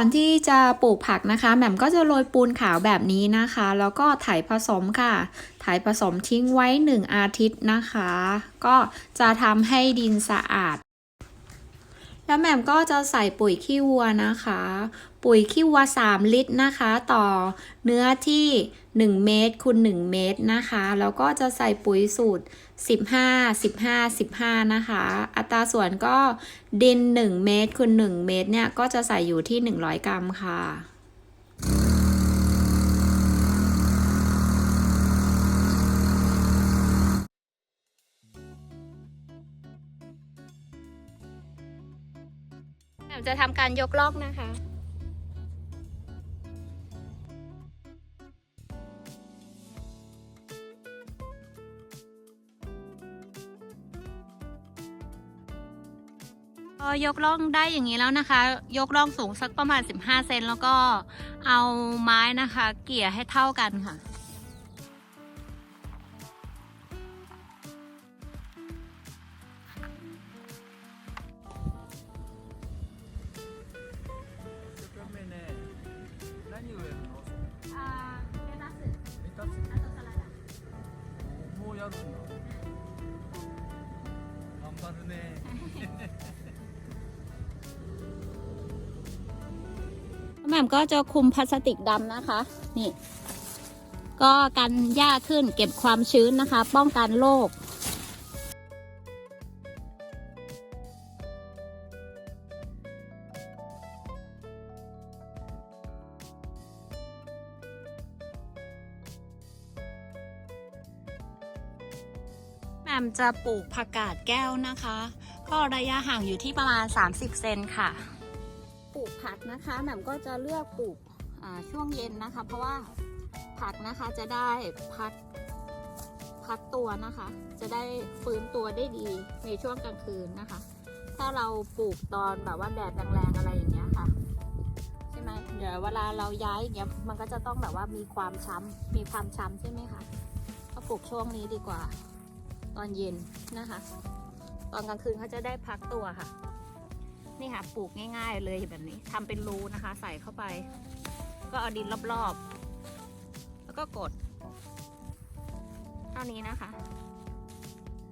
ก่อนที่จะปลูกผักนะคะแหม่มก็จะโรยปูนขาวแบบนี้นะคะ แล้วก็ถ่ายผสมค่ะ ถ่ายผสมทิ้งไว้ 1 อาทิตย์นะคะ ก็จะทำให้ดินสะอาด แล้วแหม่มก็จะใส่ปุ๋ยขี้วัวนะคะ ปุ๋ยขี้วัว 3 ลิตรนะคะ ต่อเนื้อที่ 1 เมตรคูณ1เมตรนะคะ แล้วก็จะใส่ปุ๋ยสูตร 15 15 15 นะคะ อัตราส่วนก็ดิน 1 เมตรคูณ1เมตรเนี่ย ก็จะใส่อยู่ที่ 100 กรัมค่ะ จะทำการยกลอกนะคะ พอยกล่องได้อย่างนี้แล้วนะคะ ยกล่องสูงสักประมาณ 15 เซนแล้วก็เอาไม้นะคะ เกี่ยให้เท่ากันค่ะ แหม่มก็จะคุมพลาสติกดำนะคะ นี่ ก็กันหญ้าขึ้นเก็บความชื้นนะคะ ป้องกันโรคแหม่มจะปลูกผักกาดแก้วนะคะ ก็ระยะห่างอยู่ที่ประมาณ 30 เซนค่ะ ปลูกผักนะคะแหม่มก็จะเลือกปลูกช่วงเย็นนะคะ เพราะว่าผักนะคะจะได้พักพักตัวนะคะ จะได้ฟื้นตัวได้ดีในช่วงกลางคืนนะคะ ถ้าเราปลูกตอนแบบว่าแดดแรงๆอะไรอย่างเงี้ยค่ะใช่ไหมเดี๋ยวเวลาเราย้ายอย่างเงี้ยมันก็จะต้องแบบว่ามีความช้ำมีความช้ำใช่ไหมคะก็ปลูกช่วงนี้ดีกว่า ตอนเย็นนะคะ ตอนกลางคืนเขาจะได้พักตัวค่ะ นี่ค่ะปลูกง่าย ๆ เลยแบบนี้ทำเป็นรูนะคะ ใส่เข้าไป ก็เอาดินรอบๆ แล้วก็กด เท่านี้นะคะ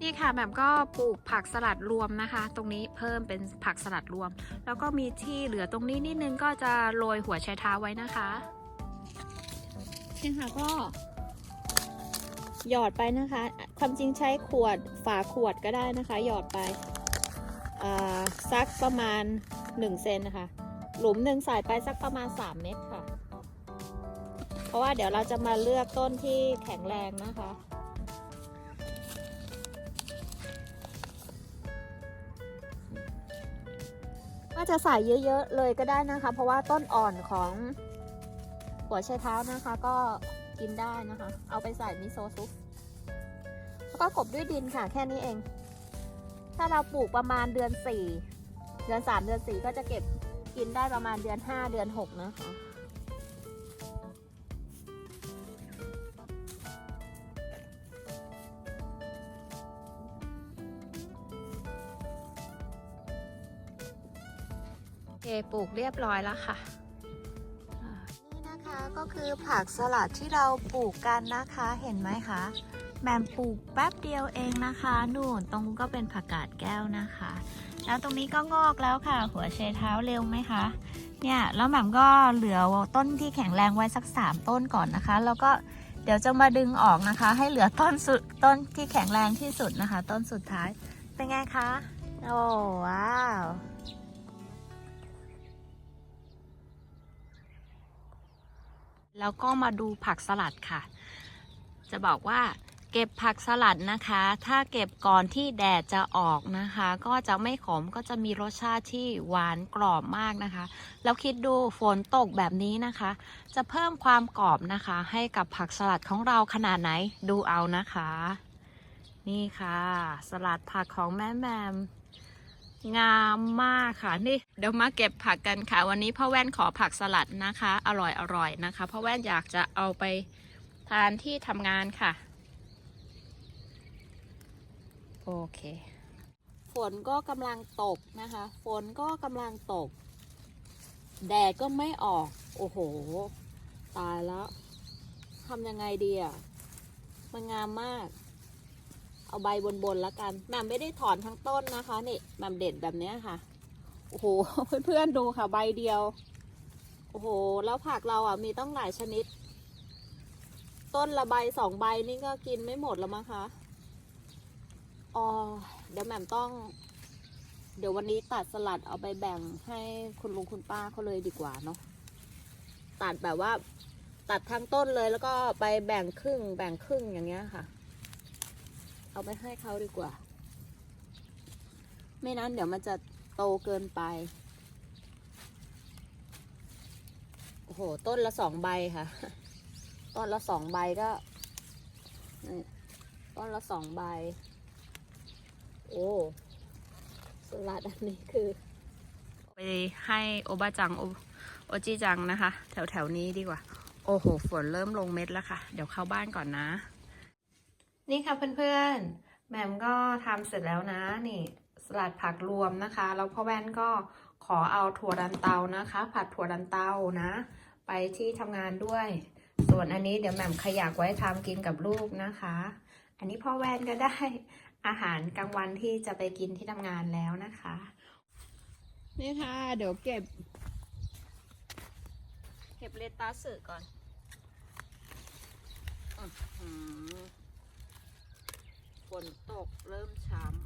นี่ค่ะแบบก็ปลูกผักสลัดรวมนะคะ ตรงนี้เพิ่มเป็นผักสลัดรวม แล้วก็มีที่เหลือตรงนี้นิดนึงก็จะโรยหัวไชเท้าไว้นะคะนี่ค่ะก็หยอดไปนะคะ ความจริงใช้ขวดฝาขวดก็ได้นะคะ หยอดไปอ่าสักประมาณ 1 เซนนะคะ หลุมหนึ่งใส่ไปสักประมาณ 3 เมตรค่ะ เพราะว่าเดี๋ยวเราจะมาเลือกต้นที่แข็งแรงนะคะก็จะใส่เยอะๆเลยก็ได้นะคะ เพราะว่าต้นอ่อนของหัวไชเท้านะคะ ก็กินได้นะคะ เอาไปใส่มิโซะซุป แล้วก็กบด้วยดินค่ะ แค่นี้เอง ถ้าเราปลูกประมาณเดือน4เดือน3เดือน4ก็จะเก็บกินได้ประมาณเดือน5เดือน6นะคะโอเคปลูกเรียบร้อยแล้วค่ะ นี่นะคะก็คือผักสลัดที่เราปลูกกันนะคะเห็นไหมคะ แหมมปลูกแป๊บเดียวเองนะคะนู่นตรงก็เป็นผักกาดแก้วนะคะ แล้วตรงนี้ก็งอกแล้วค่ะ หัวเชเท้าเร็วไหมคะ เนี่ยแล้วแหม่มก็เหลือต้นที่แข็งแรงไว้สักสามต้นก่อนนะคะ แล้วก็เดี๋ยวจะมาดึงออกนะคะ ให้เหลือต้นสุดต้นที่แข็งแรงที่สุดนะคะ ต้นสุดท้ายเป็นไงคะโอ้ว้าวแล้วก็มาดูผักสลัดค่ะ จะบอกว่า เก็บผักสลัดนะคะ ถ้าเก็บก่อนที่แดดจะออกนะคะ ก็จะไม่ขมก็จะมีรสชาติที่หวานกรอบมากนะคะ แล้วคิดดูฝนตกแบบนี้นะคะ จะเพิ่มความกรอบนะคะ ให้กับผักสลัดของเราขนาดไหนดูเอานะคะ นี่ค่ะ สลัดผักของแม่แมมงามมากค่ะนี่เดี๋ยวมาเก็บผักกันค่ะ วันนี้พ่อแว่นขอผักสลัดนะคะ อร่อยอร่อยนะคะพ่อแว่นอยากจะเอาไปทานที่ทำงานค่ะ โอเค ฝนก็กำลังตกนะคะ ฝนก็กำลังตก แดดก็ไม่ออก โอ้โห ตายแล้วทำยังไงดีอะ มันงามมาก เอาใบบนๆแล้วกันแม่ไม่ได้ถอนทั้งต้นนะคะนี่แม่เด็ดแบบเนี้ยค่ะ โอ้โห เพื่อนๆดูค่ะใบเดียว โอ้โห แล้วผักเราอะมีต้องหลายชนิด ต้นละใบสองใบนี่ก็กินไม่หมดแล้วมั้งคะ อ๋อเดี๋ยวแหม่มต้อง เดี๋ยววันนี้ตัดสลัดเอาไปแบ่งให้คุณลุงคุณป้าเขาเลยดีกว่าเนาะตัดแบบว่า ตัดทั้งต้นเลยแล้วก็ไปแบ่งครึ่ง แบ่งครึ่งอย่างเงี้ยค่ะ เอาไปให้เขาดีกว่า ไม่นั้นเดี๋ยวมันจะโตเกินไปโอ้โห ต้นละสองใบค่ะ ต้นละสองใบก็ต้นละสองใบ โอ้สลัดอันนี้คือ ไปให้โอบาจังโอโอจิจังนะคะ แถวแถวๆนี้ดีกว่า โอ้โห ฝนเริ่มลงเม็ดแล้วค่ะ เดี๋ยวเข้าบ้านก่อนนะ นี่ค่ะเพื่อนๆแหม่มก็ทำเสร็จแล้วนะนี่สลัดผักรวมนะคะ แล้วพ่อแว่นก็ขอเอาถั่วดันเตานะคะ ผัดถั่วดันเตานะ ไปที่ทำงานด้วย ส่วนอันนี้เดี๋ยวแหม่มขยักไว้ทำกินกับลูกนะคะ อันนี้พ่อแว่นก็ได้ อาหารกลางวันที่จะไปกินที่ทำงานแล้วนะคะ นี่ค่ะ เดี๋ยวเก็บ เก็บเลตัสก่อนอื้อหือฝนตกเริ่มช้ำ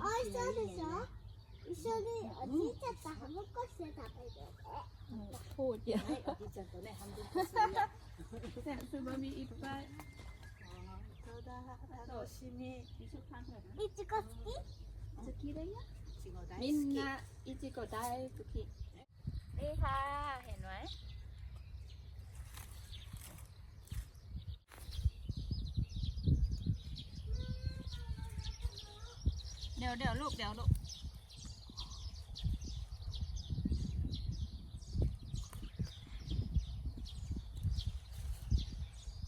美味しそうでしょ。一緒におじいちゃんとハムコして食べるね。 พูดเยอะ เนี่ยซูบะมีอีกไปโตชิมิอิชุพันเลย いちご好き？สกีได้ยังมินนาอิจิโกะได้สุกิ นี่ค่ะ เห็นไหม ดี๋ยวเดี๋ยวลูกเดี๋ยวลูก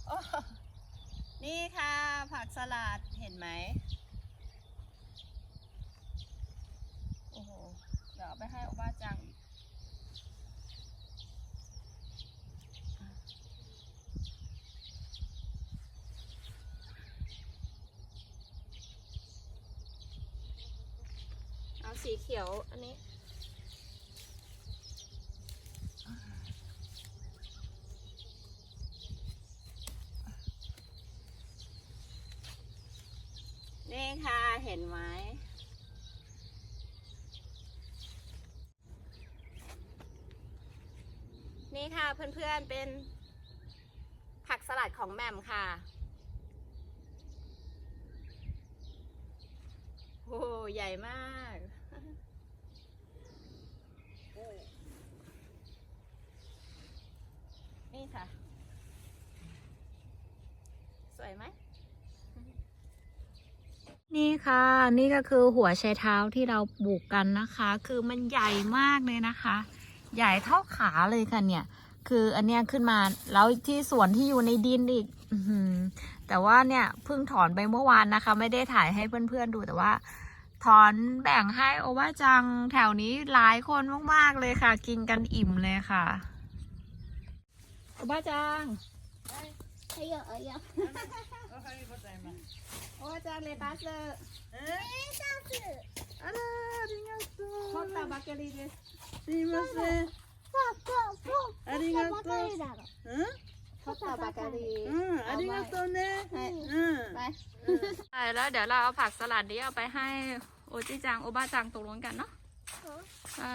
โอ้นี่ค่ะ ผักสลัดเห็นไหมโอ้โห เดี๋ยวเอาไปให้อบ้าจัง เอาสีเขียวอันนี้ นี่ค่ะ เห็นไหมนี่ค่ะเพื่อนๆเป็นผักสลัดของแหม่มค่ะโอ้โหใหญ่มาก นี่ค่ะ สวยไหม นี่ค่ะ นี่ก็คือหัวไชเท้าที่เราปลูกกันนะคะ คือมันใหญ่มากเลยนะคะ ใหญ่เท่าขาเลยค่ะเนี่ย คืออันเนี้ยขึ้นมา แล้วที่สวนที่อยู่ในดินอีกแต่ว่าเนี่ยเพิ่งถอนไปเมื่อวานนะคะ ไม่ได้ถ่ายให้เพื่อนๆดูแต่ว่า ถอนแบ่งให้โอว่าจังแถวนี้หลายคนมากๆเลยค่ะ กินกันอิ่มเลยค่ะโอว่าจัง はいよはいよ。おはようございます。 โอว่าจังเลตัสเลย えダンス。ー、あら、ありがと พบ う。 ตาบักเกอรี่ですすいません。そうそうそう。ありがとうばかりだろ。うん、 พบตาบักเกอรี่ うん、ありがとうね。はいうん。 ไป ใช่แล้วเดี๋ยวเราเอาผักสลัดนี้เอาไปให้ โอโอจิจัง โอบาจังตกลงกันเนาะอ่า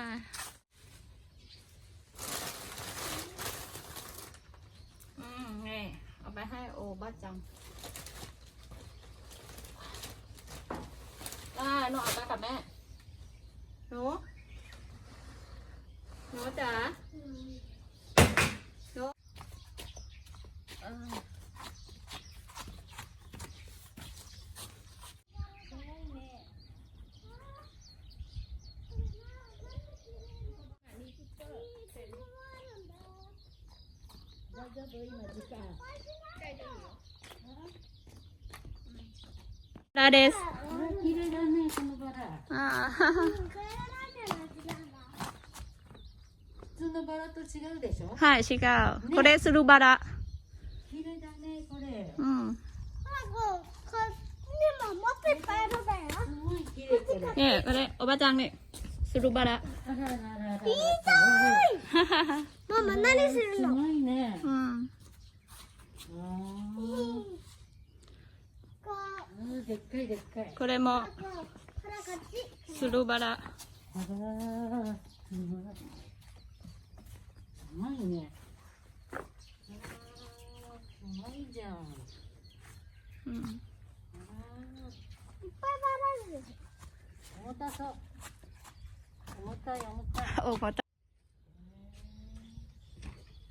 อืมนี่เอาไปให้โอบาจังอ่าหนูเอาไปกับแม่ หนู หนูจ๋า ラです。普通のバラと違うでしょ？はい、違う。ねこれするバラ。綺麗だねこれうん。すごい綺麗これね、これ、おばちゃんね。するバラ。あら何するの？ごいねうん。これもスルバラ。らい。ね。いじゃん。うん。いっぱいバラです重たそう。重たい重た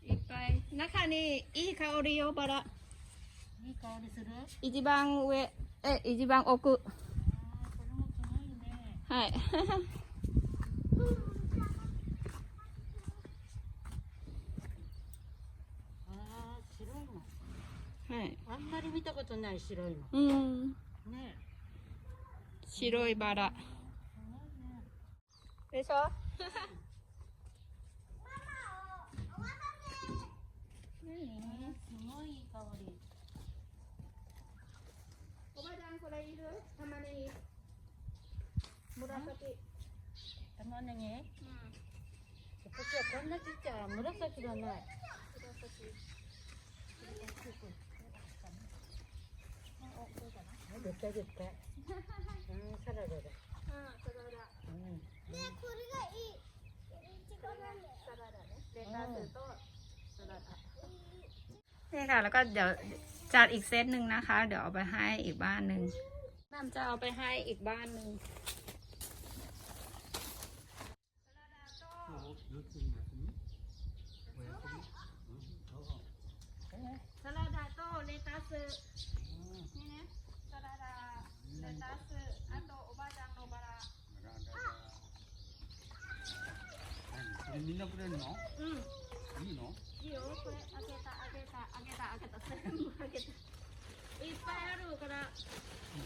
い。いっぱい。中にいい香りよバラ。いい香りする？一番上。え、一番奥。いねはい。はい。あんまり見たことない白いのうん。ね白いバラ。でしょ？Kamani. Murasaki. Kamani. Hmm. こっちはこんなちっちゃい紫がない。紫。絶対絶対。うん、サラダだ。うん、サラダ。うん。で、これがいい。これがサラダね。レタスとサラダ。นี่ค่ะ แล้วก็เดี๋ยวจัดอีกเซตหนึ่งนะคะ เดี๋ยวเอาไปให้อีกบ้านหนึ่ง แม่จะเอาไปให้อีกบ้านหนึ่ง สลัดาโตเลตัสนี่นะสลัดาเลตัสあとおばあちゃんのバラこれみんなくれるのうんいいのいいよこれ開けた開けた開けた開けた全部開けた อีป่า빨하루 그라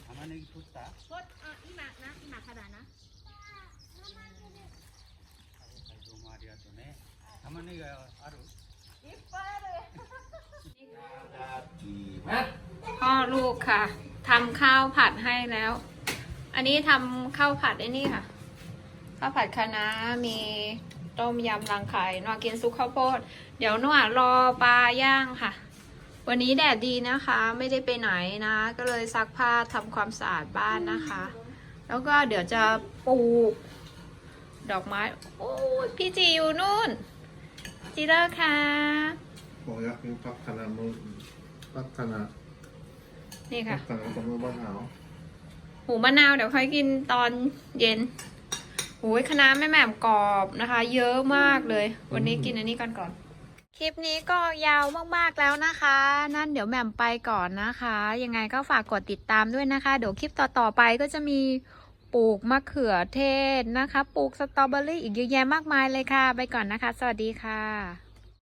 가만히 여기 좋 다. 꽃, 어, 이 마, 나, 이마 가다 나. 아이고 말이야 또 네. 가만히 가 아 루. 이빨 을. พ่อลูกค่ะทำข้าวผัดให้แล้ว อันนี้ทำข้าวผัดไอ้นี่ค่ะ ข้าวผัดคะน้ามีต้มยำรังไข่นอกินซุปข้าวโพด เดี๋ยวหนวดรอปลาย่างค่ะ วันนี้แดดดีนะคะ ไม่ได้ไปไหนนะ ก็เลยซักผ้าทำความสะอาดบ้านนะคะ แล้วก็เดี๋ยวจะปลูกดอกไม้ โอ้ยพี่จีอยู่นู่น จีเลอร์ค่ะผมอยากกินผักคะน้ามือผักคะน้านี่ผัค่ะกคะน้ากับมือมะนาวหูมะนาวเดี๋ยวค่อยกินตอนเย็นหูยคะน้าแม่แหม่มกรอบนะคะ เยอะมากเลย วันนี้กินอันนี้ก่อนก่อนค ลิปนี้ก็ยาวมากๆแล้วนะคะ นั่นเดี๋ยวแหม่มไปก่อนนะคะ ยังไงก็ฝากกดติดตามด้วยนะคะ เดี๋ยวคลิปต่อๆไปก็จะมีปลูกมะเขือเทศนะคะ ปลูกสตรอเบอรี่อีกเยอะแยะมากมายเลยค่ะ ไปก่อนนะคะ สวัสดีค่ะ